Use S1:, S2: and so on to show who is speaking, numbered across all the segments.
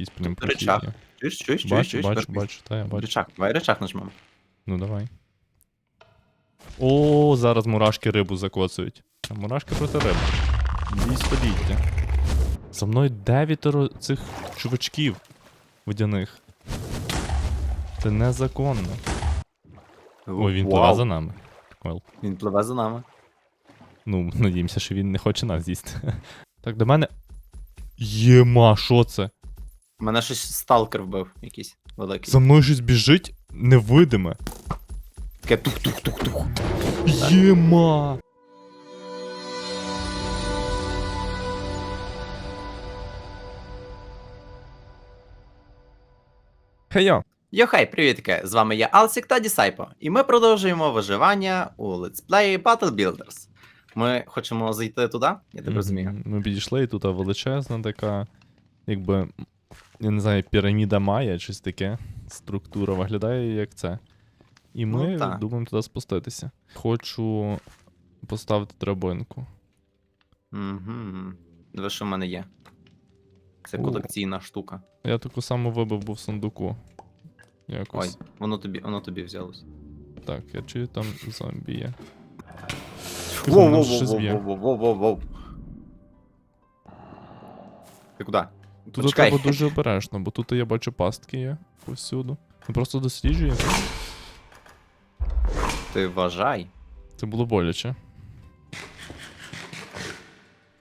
S1: Якийсь прям
S2: Тут рычаг.
S1: прохід є.
S2: Чуєш, чуєш, чуєш,
S1: Бачу,
S2: чуєш?
S1: бачу,
S2: Верхній.
S1: бачу, та я бачу.
S2: Рычаг, давай рычаг нажмемо.
S1: Ну давай. О, зараз мурашки рибу закоцують. А мурашки проти риби. Дві століття. За мною дев'ятеро цих чувачків водяних. Це незаконно. Ой, він пливе
S2: Вау,
S1: за нами. Well.
S2: Він пливе за нами.
S1: Ну, надіємося, що він не хоче нас з'їсти. Так, до мене. Єма, що це?
S2: Мене щось сталкер вбив якийсь великий.
S1: За мною щось біжить невидиме.
S2: Таке тух-тух-тух-тух.
S1: Єма! Хейо!
S2: Йохай, привітки! З вами я Алсік та Дісайпо, і ми продовжуємо виживання у летсплеї Battle Builders. Ми хочемо зайти туди, я так розумію.
S1: Ми підійшли, і тут величезна така, якби, я не знаю, піраміда Майя, щось таке. Структура виглядає як це. І ми
S2: Ну, та.
S1: думаємо туди спуститися. Хочу поставити драбинку.
S2: Угу. Диви, що в мене є. Це
S1: О.
S2: колекційна штука.
S1: Я таку саму вибив був в сундуку. Якось.
S2: Ой, воно тобі, воно тобі взялось.
S1: Так, я чую там зомбі є. Тихо, воно щось б'є.
S2: Воу-воу-воу-воу-воу-воу-воу. Ти куди?
S1: Тут
S2: Почекай.
S1: треба дуже обережно, бо тут я бачу пастки є повсюду. Ну просто досліджує.
S2: Ти вважай.
S1: Це було боляче.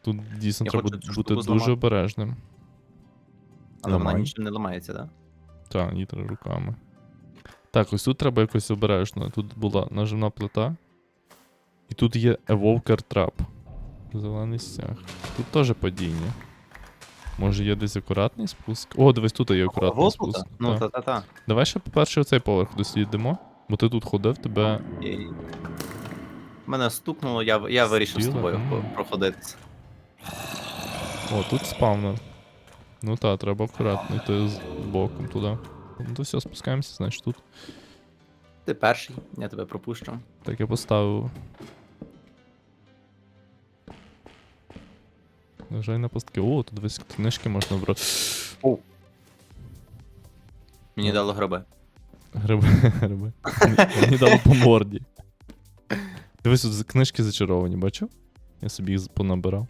S1: Тут дійсно
S2: Я
S1: треба
S2: хочу цю
S1: бути
S2: штуку
S1: дуже
S2: зламати.
S1: обережним.
S2: Але вона
S1: Ламай.
S2: нічого не ламається, да?
S1: Так, її треба руками. Так, ось тут треба якось обережно. Тут була наживна плита. І тут є Evoker Trap. Зелений стяг. Тут теж падіння. Може є десь акуратний спуск? О, дивись, тут є акуратний
S2: Господа?
S1: спуск.
S2: Ну,
S1: Так.
S2: та-та-та.
S1: Давай ще, по-перше, оцей поверх дослідимо. Бо ти тут ходив, тебе.
S2: Мене стукнуло, я, я вирішив з тобою по- проходитися.
S1: О, тут спавнер. Ну так, треба акуратно йти з боком туди. Ну то все, спускаємося, значить тут.
S2: Ти перший, я тебе пропущу.
S1: Так я поставив. Нажай на пастки. О, тут десь книжки можна брати.
S2: Мені
S1: Ну.
S2: дало гриби.
S1: Гриби, гриби. Мені дало по морді. Дивись, тут книжки зачаровані, бачив? Я собі їх понабирав.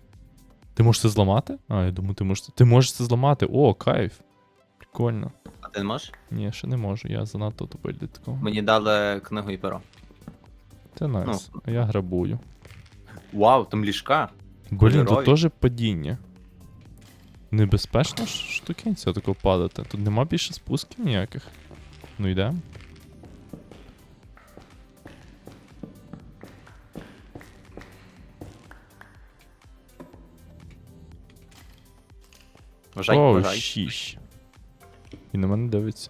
S1: Ти можеш це зламати? А, я думаю, ти можеш. це- Ти можеш це зламати. О, кайф. Прикольно.
S2: А ти не можеш?
S1: Ні, ще не можу, я занадто тупий для такого.
S2: Мені дали книгу і перо.
S1: Це найс.
S2: Ну.
S1: А я грабую.
S2: Вау, там ліжка.
S1: Блін, тут теж падіння. Небезпечно ж штукенця тако падати. Тут нема більше спусків ніяких. Ну йдемо.
S2: Вважай,
S1: Оу,
S2: вважай.
S1: щіщ. І на мене дивиться.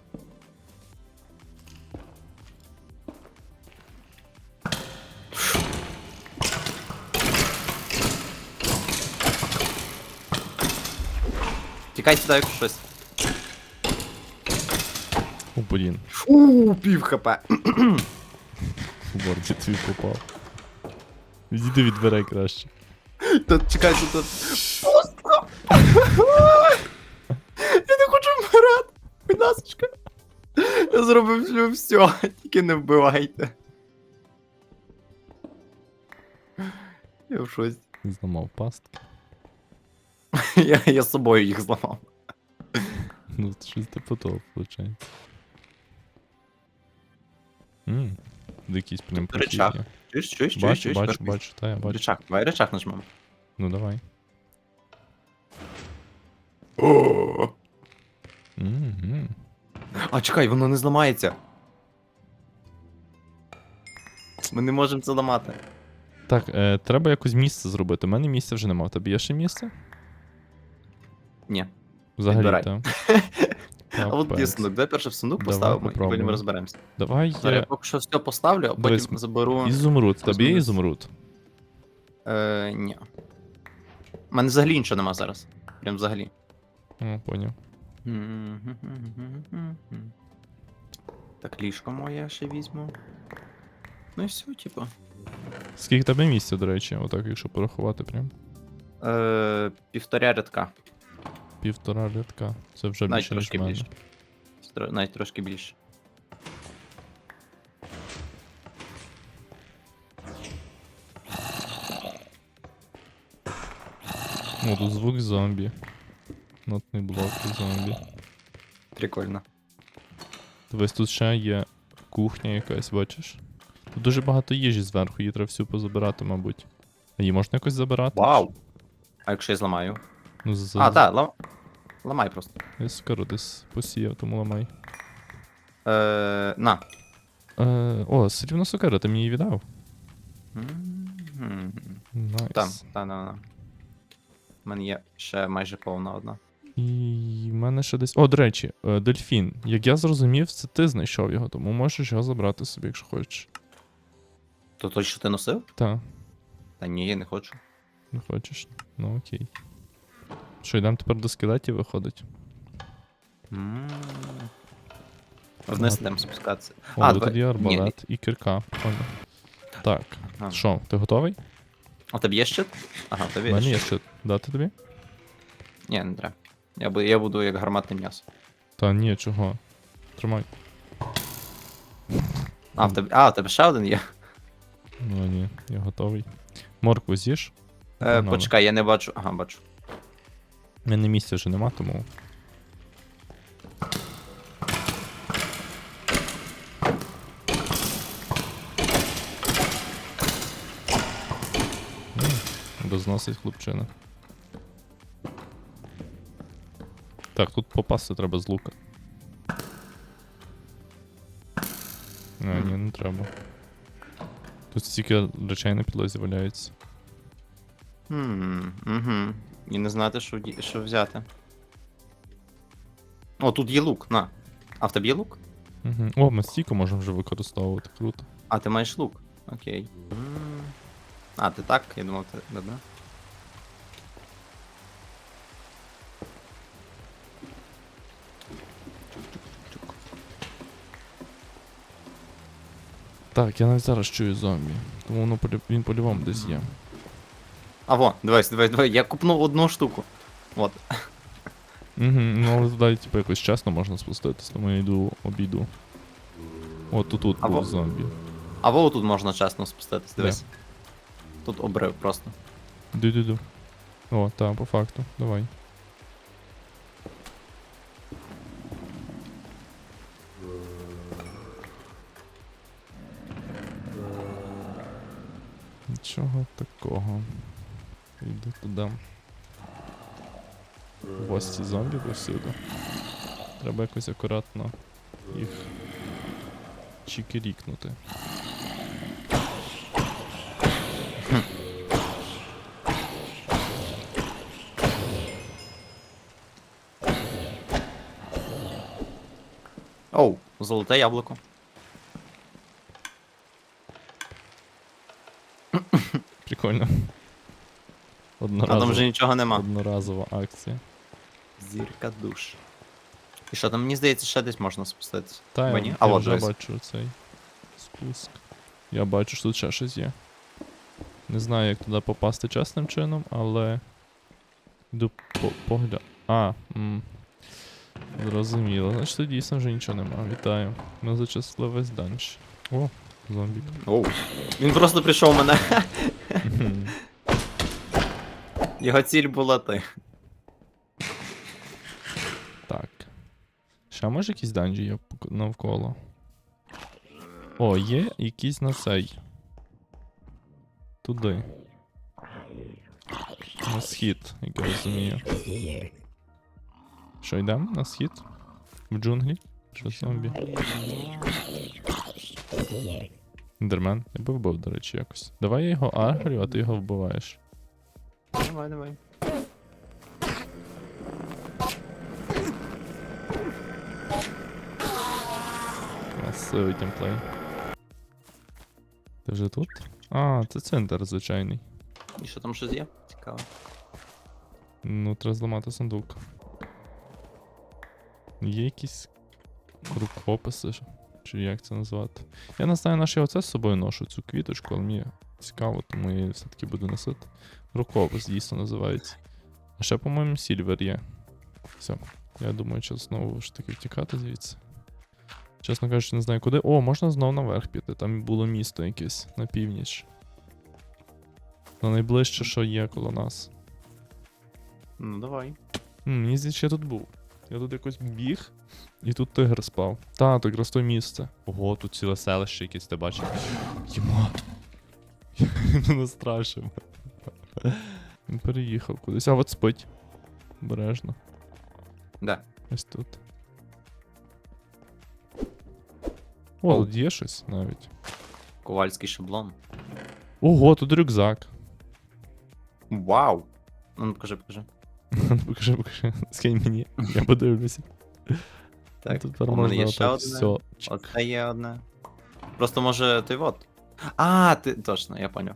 S2: Тікай сюди, якщо щось.
S1: О, блін,
S2: Ууу, пів хп.
S1: в морді твій попав. Відійди від дверей краще.
S2: Тут чекай, тут. тут. Я не хочу вмирати. Будь ласочка. Я зробив все, все, тільки не вбивайте. Я в щось.
S1: Зламав пастки.
S2: Я, я з собою їх зламав.
S1: Ну, щось типу того, виходить. Ммм, якийсь прям
S2: Тут рычаг.
S1: прохід є.
S2: Чуєш, чуєш, чуєш,
S1: Бачу,
S2: чуєш?
S1: бачу,
S2: Верхній.
S1: бачу, та я бачу.
S2: Рычаг, давай рычаг нажмемо.
S1: Ну давай. Мгм.
S2: А, чекай, воно не зламається. Ми не можемо це ламати.
S1: Так, е, треба якось місце зробити. У мене місця вже нема. В тебе є ще місце?
S2: Ні.
S1: Взагалі, так.
S2: А от сундук, давай перше в сундук
S1: Давай
S2: поставимо і
S1: попробуємо.
S2: потім розберемося.
S1: Давай
S2: я
S1: є
S2: поки що все поставлю, а
S1: Дивись,
S2: потім заберу.
S1: ізумруд. Тебе є
S2: Ізумруд. Е, ні. У мене взагалі нічого нема зараз. Прям взагалі.
S1: О, поняв.
S2: Так, ліжко моє ще візьму. Ну і все, типу.
S1: Скільки тебе місця, до речі, отак, якщо порахувати прям.
S2: Е, півторя рядка.
S1: Півтора рядка. Це вже
S2: Навіть
S1: більше, ніж
S2: трошки
S1: мене.
S2: більше. Тро- Навіть трошки більше.
S1: О, тут звук зомбі. Нотний блок зомбі.
S2: Прикольно.
S1: Дивись, тут ще є кухня якась, бачиш? Тут дуже багато їжі зверху, її треба всю позабирати, мабуть. А її можна якось забирати?
S2: Вау! А якщо я зламаю?
S1: Ну, за...
S2: А, так, лам... ламай просто.
S1: Я скоро десь посіяв, тому ламай.
S2: Е, на.
S1: Е, о, срібна сокира, ти мені її віддав?
S2: Мгм.
S1: Найс.
S2: Там, та, на, на. У мене є ще майже повна одна.
S1: І в мене ще десь. О, до речі, е, дельфін. Як я зрозумів, це ти знайшов його, тому можеш його забрати собі, якщо хочеш.
S2: То той, що ти носив?
S1: Та,
S2: Та ні, я не хочу.
S1: не хочеш. Ну окей. Що, йдемо тепер до скелетів виходить?
S2: М. Вниз йдемо спускатися.
S1: О,
S2: А,
S1: тут є
S2: Ні,
S1: арбалет і кирка. Понял. Так,
S2: А.
S1: що, ти готовий?
S2: А тобі є щит? Ага, тобі
S1: У
S2: є
S1: мене є
S2: щит.
S1: ще дати тобі?
S2: Ні, не треба. Я, бу- я буду як гарматне м'ясо.
S1: Та ні, чого. Тримай.
S2: А, в тебе, а, в тебе ще один є.
S1: Ну ні, я готовий. Моркву з'їж.
S2: Е, почекай, я не бачу. Ага, бачу.
S1: У мене місця вже нема, тому. М, Розносить хлопчина. Так, тут попасти треба з лука. А, ні, не треба. Тут стільки речей на підлозі валяється.
S2: Хм, угу. І не знати, що, що взяти. О, тут є лук, на. А в тебе є лук?
S1: Угу. О, ми стійку можемо вже використовувати, круто.
S2: А, ти маєш лук. Окей. А, ти так? Я думав, ти. Чук-чук-чук.
S1: Так, я навіть зараз чую зомбі. Тому воно він по-любому десь є.
S2: А во, дивись, дивись, дивись, я купнув одну штуку. От.
S1: Угу, ну але туди, типу, якось чесно можна спуститись, тому я йду обійду. От тут тут
S2: Або-
S1: був зомбі.
S2: А во тут можна чесно спуститись, дивись. Тут обрив просто.
S1: Ду-ду-ду. О, так, по факту. Давай. Туди. Гості зомбі повсюди. Треба якось акуратно їх чікерікнути.
S2: Оу, золоте яблуко.
S1: Прикольно.
S2: А там вже нічого нема.
S1: одноразова акція.
S2: Зірка душ. І що там, мені здається, ще десь можна спуститися.
S1: Та
S2: Або
S1: я,
S2: ні?
S1: я
S2: от
S1: вже
S2: дивись.
S1: бачу цей спуск. Я бачу, що тут ще щось є. Не знаю, як туди попасти чесним чином, але. Йду по погляд. А, м. Зрозуміло. Значить тут дійсно вже нічого нема. Вітаю. Ми зачислили весь данж. О, зомбі.
S2: Оу. Він просто прийшов мене. Його ціль була ти.
S1: Так. Ще може якісь данжі є навколо? О, є якийсь на цей. Туди. На схід, як я розумію. Що, йдемо на схід? В джунглі? Що зомбі? Ендермен, я би вбив, до речі, якось. Давай я його агрю, а ти його вбиваєш.
S2: Давай, давай.
S1: Красивий темплей. Ти вже тут? А, це центр звичайний.
S2: І що там щось є? Цікаво.
S1: Ну, треба зламати сундук. Є якісь рукописи, чи як це назвати. Я не знаю, на що я оце з собою ношу, цю квіточку, але мені цікаво, тому я все-таки буду носити. Рукопис дійсно називається. А ще, по-моєму, Сільвер є. Все. Я думаю, що знову ж таки втікати звідси. Чесно кажучи, не знаю куди. О, можна знову наверх піти. Там було місто якесь на північ. На найближче, що є коло нас.
S2: Ну, давай.
S1: М, Мені здається, я тут був. Я тут якось біг, і тут тигр спав. Та, то якраз то місце. Ого, тут ціле селище якесь, ти бачиш. Єма. Він настрашив. Він переїхав кудись. А от спить. Обережно.
S2: Де?
S1: Ось тут. О, тут є щось навіть.
S2: Ковальський шаблон.
S1: Ого, тут рюкзак.
S2: Вау! Ну, покажи, покажи.
S1: покажи, покажи. Скинь мені. Я подивлюся.
S2: Так,
S1: тут
S2: у мене є ще одне.
S1: все.
S2: Оце є одне. Просто може той вот. А, ти точно, я поняв.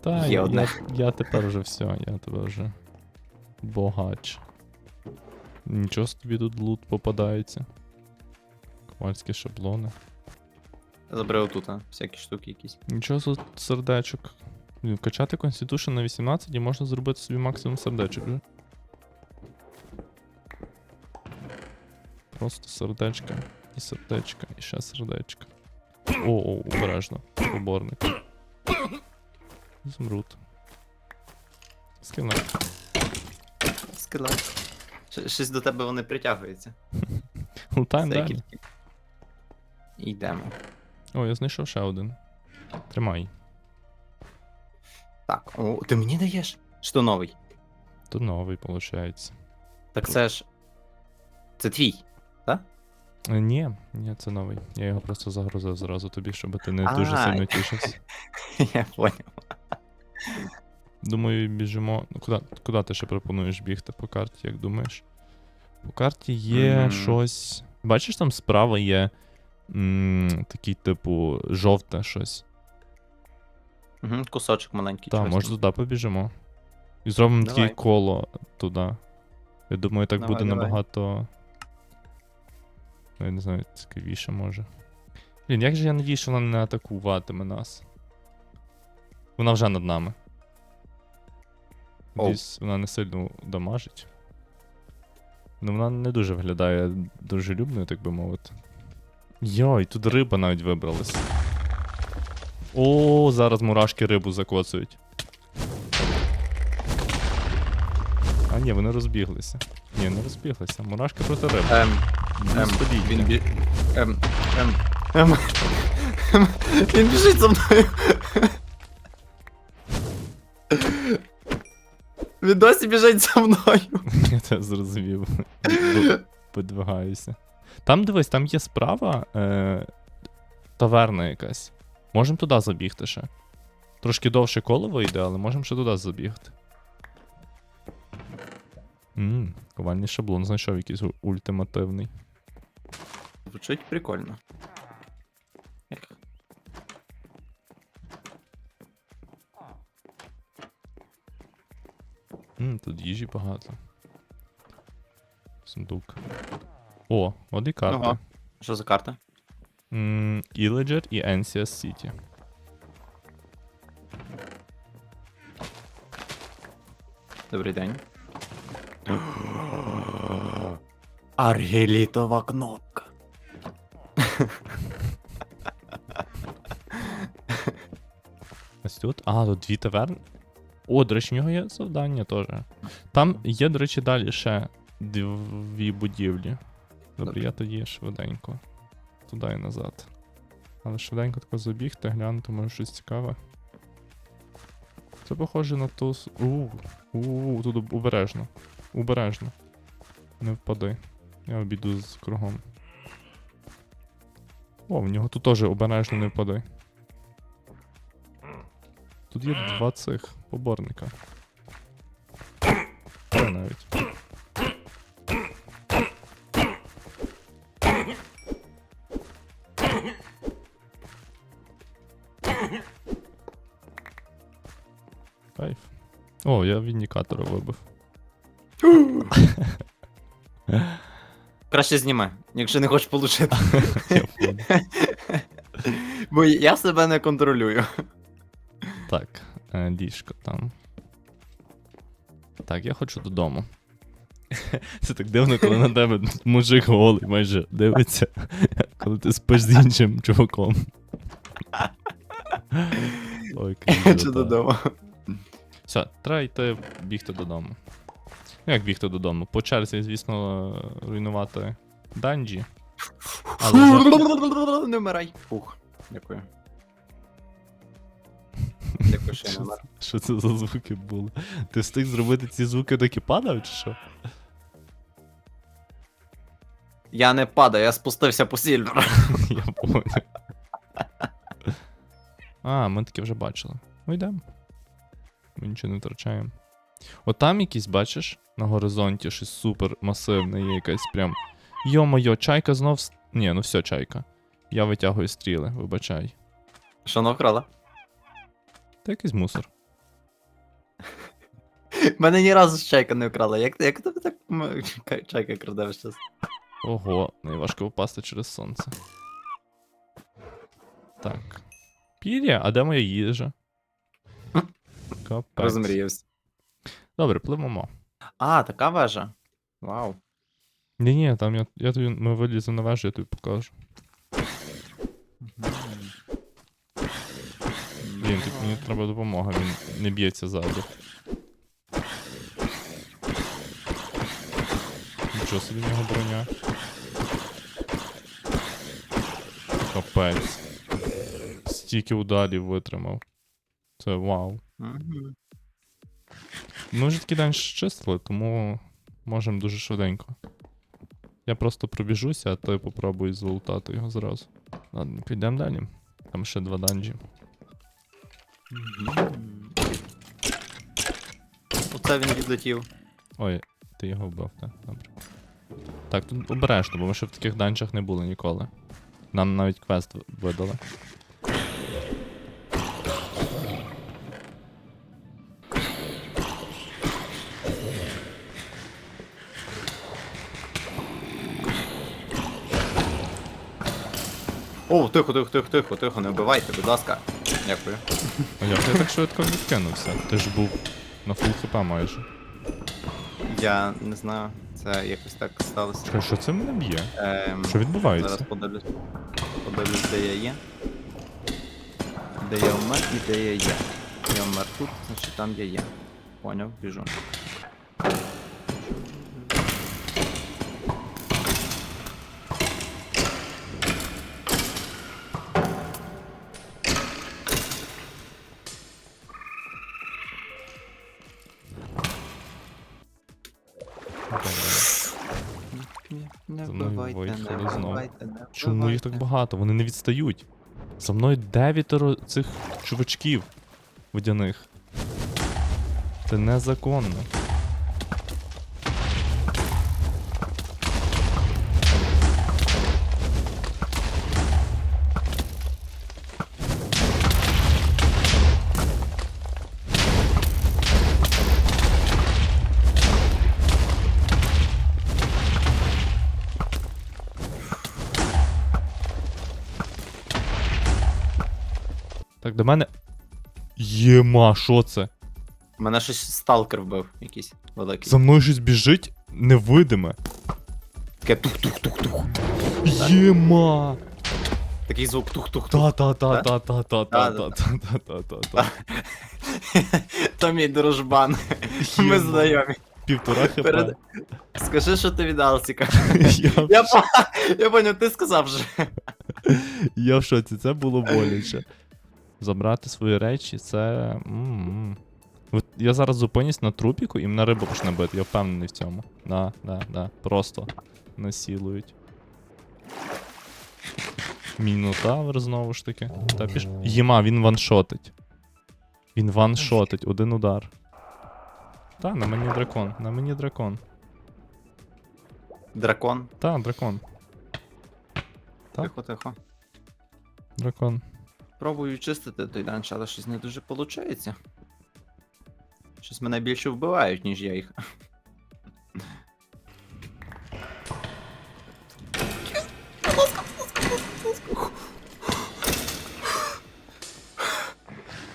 S1: Та,
S2: Є
S1: я,
S2: одне.
S1: я, я тепер вже все, я тепер вже богач. Нічого собі тут лут попадається. Ковальські шаблони.
S2: Забери отут, а, всякі штуки якісь.
S1: Нічого тут сердечок. Блін, Качати Constitution на 18 і можна зробити собі максимум сердечок вже. Просто сердечка. І сердечка, і ще сердечка. О, о, обережно. Поборник. Змрут. Скина.
S2: Скелет. Щ- Щось до тебе вони притягуються.
S1: Лутаємо
S2: Всякі
S1: далі.
S2: Йдемо.
S1: О, я знайшов ще один. Тримай.
S2: Так, о, ти мені даєш? Що новий?
S1: То новий, виходить.
S2: Так це ж. Це твій.
S1: Е, Ні, ні, це новий. Я його просто загрузив зразу тобі, щоб ти не дуже
S2: А.
S1: сильно тішився.
S2: Я поняв.
S1: Думаю, біжимо. Ну, куди, куди ти ще пропонуєш бігти по карті, як думаєш? По карті є
S2: Мгм.
S1: щось. Бачиш, там справа є м, такий, типу, жовте щось.
S2: Угу, кусочок маленький.
S1: Так,
S2: чогось
S1: може
S2: там.
S1: туди побіжимо. І зробимо таке
S2: Давай.
S1: коло туди. Я думаю, так
S2: Давай,
S1: буде
S2: давай.
S1: набагато. Ну, я не знаю, цікавіше може. Блін, як же я надію, що вона не атакуватиме нас. Вона вже над нами. Надіюсь, вона не сильно дамажить. Ну, вона не дуже виглядає дружелюбною, так би мовити. Йой, тут риба навіть вибралась. О, зараз мурашки рибу закоцують. А ні, вони розбіглися. Ні, не розбіглися. Мурашки проти риби.
S2: Ем, ем, він бі... Ем, ем, ем, ем, він біжить за мною. Він досі біжить за мною.
S1: Я це зрозумів. Подвигаюся. Там дивись, там є справа е, таверна якась. Можемо туди забігти ще. Трошки довше коло вийде, але можемо ще туди забігти. Ммм, ковальний шаблон знайшов якийсь ультимативний.
S2: Звучить прикольно. Як?
S1: Ммм, тут їжі багато. Сундук. О, от і карта.
S2: Ага. Що за карта?
S1: М, Illager і Ancius City.
S2: Добрий день. Аргелітова кнопка.
S1: Ось тут. А, тут дві таверни. О, до речі, в нього є завдання теж. Там є, до речі, далі ще дві будівлі. Добре,
S2: Добре.
S1: я тоді швиденько. Туди і назад. Але швиденько тако забігти, глянути, може щось цікаве. Це похоже на ту. У, у, тут обережно. Обережно. Не впади. Я обійду з кругом. О, в нього тут теж обережно не впади. Тут є два цих поборника. Три навіть. Кайф. О, я віндикатора вибив.
S2: Краще зніми, якщо не хочеш получити. Бо я себе не контролюю.
S1: Так, е, ліжко там. Так, я хочу додому. Це так дивно, коли на тебе мужик голий майже дивиться, коли ти спиш з іншим чуваком. Ой, крінжота.
S2: додому.
S1: Все, треба йти бігти додому. Ну, як бігти додому? По черзі, звісно, руйнувати данжі. Але вже-
S2: Не вмирай. Фух. Дякую. Дякую, що я не вмер.
S1: Що це за звуки були? Ти встиг зробити ці звуки, доки падав, чи що?
S2: Я не падаю, я спустився по сільвер.
S1: Я понял. А, ми таке вже бачили. Ну йдемо. Ми нічого не втрачаємо. От там якийсь, бачиш, на горизонті щось супер масивне, є якась прям. Йо-моє, чайка знов. Ні, ну все, чайка. Я витягую стріли, вибачай.
S2: Що навкрала?
S1: Та якийсь мусор.
S2: Мене ні разу чайка не вкрала. Як, як тебе так м, чайка краде весь час?
S1: Ого, найважко впасти через сонце. Так. Пір'я, а де моя їжа? Капець.
S2: Розмріявся.
S1: Добре, пливемо.
S2: А, така вежа. Вау.
S1: Ні, ні, там я, я тобі, ми виліземо на вежу, я тобі покажу. Блін, тут мені треба допомога, він не б'ється ззаду. Нічого собі в нього броня. Капець. Стільки ударів витримав. Це вау.
S2: Мгм.
S1: Ми вже такий день чистили, тому можемо дуже швиденько. Я просто пробіжуся, а ти попробуй золотати його зразу. Ладно, підемо далі. Там ще два данжі.
S2: Оце він відлетів.
S1: Ой, ти його вбив, так? Добре. Так, тут обережно, бо ми ще в таких данжах не були ніколи. Нам навіть квест видали.
S2: О, тихо, тихо, тихо, тихо, тихо, не вбивайте, будь ласка. Дякую.
S1: А як я так швидко відкинувся? Ти ж був на фул хп майже.
S2: Я не знаю, це якось так сталося.
S1: Чекай, що це мене б'є?
S2: Ем,
S1: Що відбувається?
S2: зараз подивлюсь. Подивлюсь, де я є. Де я вмер і де я є. Я вмер тут, значить там я є. Поняв, біжу. Не
S1: За мною
S2: вбивайте, не
S1: знову.
S2: вбивайте, не
S1: Чому їх так
S2: вбивайте.
S1: багато? Вони не відстають. За мною дев'ятеро цих чувачків водяних. Це незаконно. До мене. Єма, що це?
S2: Мене щось сталкер вбив якийсь великий.
S1: За мною щось біжить невидиме.
S2: Таке тух-тух-тух-тух.
S1: Єма!
S2: Такий звук тух-тух-тух.
S1: Та-та-та-та-та-та-та-та-та-та-та.
S2: То мій дружбан. Ми знайомі.
S1: Півтора хп.
S2: Перед- Скажи, що ти від Алсіка.
S1: Я,
S2: я поняв, ти сказав вже.
S1: я в шоці, це було боляче. Забрати свої речі, це. м-м. От я зараз зупинюсь на трупіку і мене риба почне бити, я впевнений в цьому. Да, да, да. Просто насілують. Мінотавр знову ж таки. Та піш... Єма, він ваншотить. Він ваншотить, один удар. Та, на мені дракон, на мені дракон.
S2: Дракон.
S1: Та, дракон. Так.
S2: Тихо, тихо.
S1: Дракон.
S2: Пробую чистити той данж, але щось не дуже виходить. Щось мене більше вбивають, ніж я їх.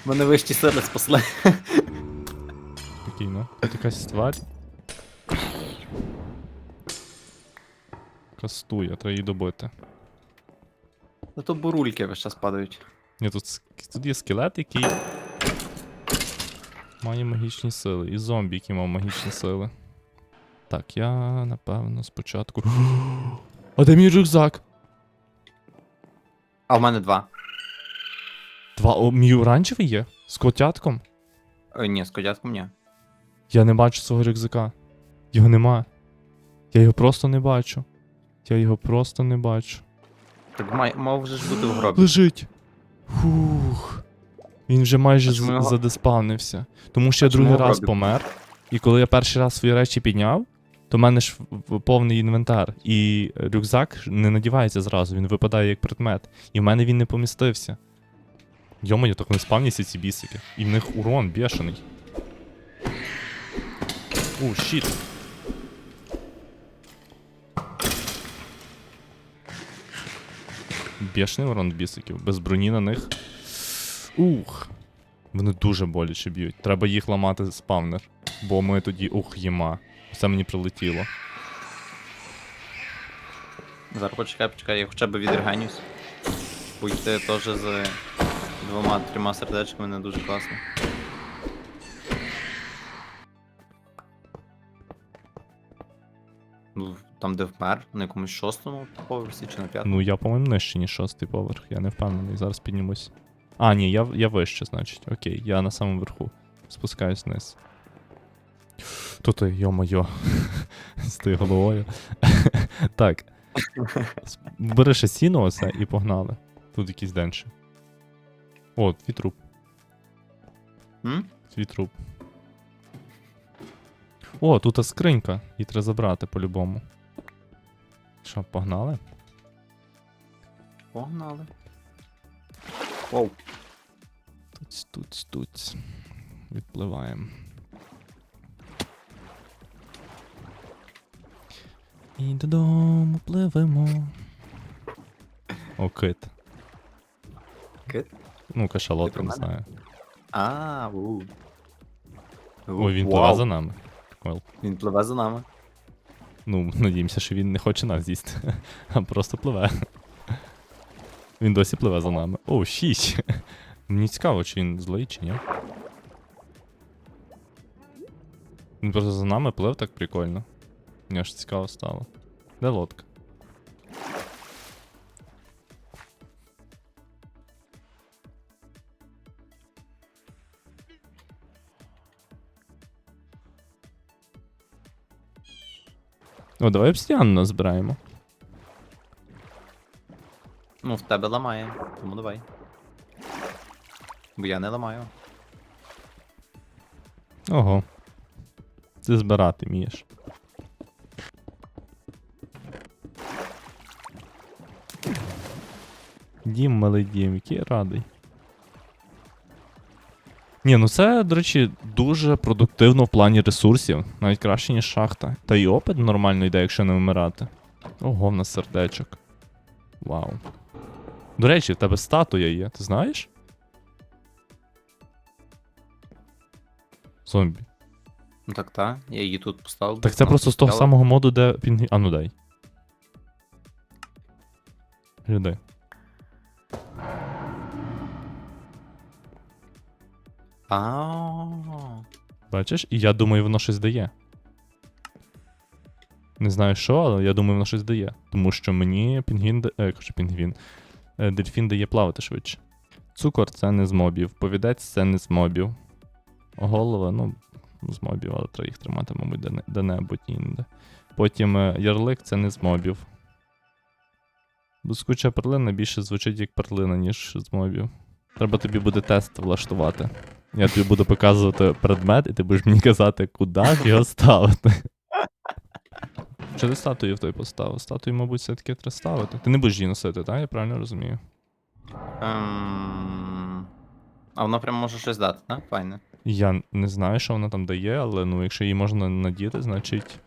S2: Мене вищі сили спасли.
S1: Спокійно. Тут якась тварь. Кастує, треба її добити.
S2: Ну то бурульки весь час падають.
S1: Ні, тут, тут є скелет, який має магічні сили. І зомбі, який мав магічні сили. Так, я напевно спочатку. А де мій рюкзак?
S2: А в мене два.
S1: Два. О, мій оранжевий є? З котятком?
S2: Е, ні, з котятком ні.
S1: Я не бачу свого рюкзака. Його нема. Я його просто не бачу. Я його просто не бачу.
S2: Так май, мав вже ж бути в гробі.
S1: Лежить. Фух. Він вже майже з- задеспавнився. Тому що я
S2: чому
S1: другий
S2: його
S1: раз
S2: гробі?
S1: помер. І коли я перший раз свої речі підняв, то в мене ж в- повний інвентар. І рюкзак не надівається зразу, він випадає як предмет. І в мене він не помістився. Йомаю, так не спавняться ці бісики. І в них урон бешений. У, щіт. Бешений урон бісиків. Без броні на них. Ух. Вони дуже боляче б'ють. Треба їх ламати спавнер. Бо ми тоді ух їма. Все мені прилетіло.
S2: Зараз почекай, почекай, я хоча б відрегенюсь. Пойти теж з двома-трьома сердечками не дуже класно. Ну, там, де вмер, на якомусь шостому поверсі чи на п'ятому.
S1: Ну, я, по-моєму, нижче, ніж шостий поверх. Я не впевнений. Зараз піднімусь. А, ні, я, я вище, значить. Окей, я на самому верху. Спускаюсь вниз. Тут, йо-моє. З тою головою. так. Бери ще сіно оце і погнали. Тут якийсь денше. О, твій труп. Твій труп. О, тут скринька. Її треба забрати по-любому. Що, погнали?
S2: Погнали. Оу.
S1: Туць, туць, туць. Відпливаємо. І додому пливемо. О, кит.
S2: Кит?
S1: Ну, кашалот,
S2: Ти
S1: не знаю.
S2: А, у.
S1: Ой, він пливе за нами. Прикол.
S2: Він пливе за нами.
S1: Ну, надіємося, що він не хоче нас з'їсти, а просто пливе. Він досі пливе за нами. О, шість. Мені цікаво, чи він злий, чи ні. Він просто за нами плив так прикольно. Мені аж цікаво стало. Де лодка? О, давай обстіан назбираємо.
S2: Ну, в тебе ламає, тому давай. Бо я не ламаю.
S1: Ого. Ти збирати вмієш. Дім, малий дім, який радий. Ні, ну це, до речі, дуже продуктивно в плані ресурсів, навіть краще, ніж шахта. Та й опит нормально йде, якщо не вмирати. Ого, в нас сердечок. Вау. До речі, в тебе статуя є, ти знаєш? Зомбі.
S2: Ну так та, я її тут поставив.
S1: Так це просто з того самого моду, де пінгвін. А ну дай. Глядай.
S2: А.
S1: Бачиш? І я думаю, воно щось дає. Не знаю що, але я думаю, воно щось дає. Тому що мені пінгвін. Е, кажу, пінгвін. Е, дельфін дає плавати швидше. Цукор це не з мобів. Повідець це не з мобів. Голова, ну, з мобів, але треба їх тримати, мабуть, де- де-небудь інде. Потім е, ярлик це не з мобів. Блискуча перлина більше звучить як перлина, ніж з мобів. Треба тобі буде тест влаштувати. Я тобі буду показувати предмет, і ти будеш мені казати, куди ж його ставити. Чи ти статую в той поставив? Статую, мабуть, все-таки треба ставити. Ти не будеш її носити, так? Я правильно розумію.
S2: Ем... А вона прям може щось дати, так? Файне.
S1: Я не знаю, що вона там дає, але ну, якщо її можна надіти, значить.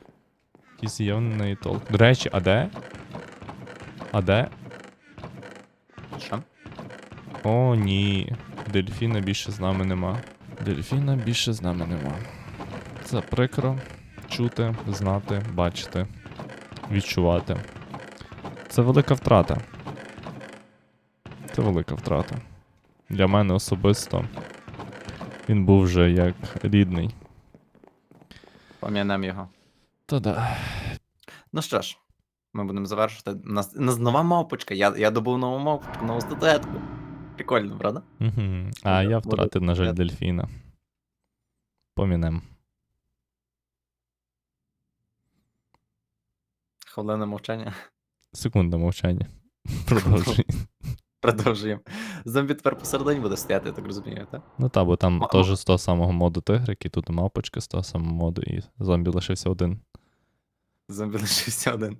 S1: Якийсь є в неї толк. До речі, а де? А де?
S2: Що?
S1: О, ні. Дельфіна більше з нами нема. Дельфіна більше з нами нема. Це прикро чути, знати, бачити, відчувати. Це велика втрата. Це велика втрата. Для мене особисто. Він був вже як рідний.
S2: Пам'ятаємо його.
S1: Та да.
S2: Ну що ж, ми будемо завершувати. У нас, у нас нова мавпочка. Я, я добув нову мавпочку, нову статуетку. Прикольно, правда?
S1: Угу. А я втратив, на жаль, дельфіна. Помінем.
S2: Хвилина мовчання.
S1: Секунда мовчання. Продовжуй.
S2: Продовжуємо. Зомбі тепер посередині буде стояти, я так розумію, так?
S1: Ну та, бо там теж з того самого моду тигрик, і тут мавпочка з того самого моду, і зомбі лишився один.
S2: Зомбі лишився один.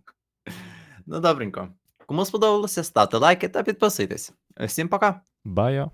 S2: Ну, добренько. Кому сподобалося, ставте лайки та підписуйтесь. Всім пока!
S1: Байо.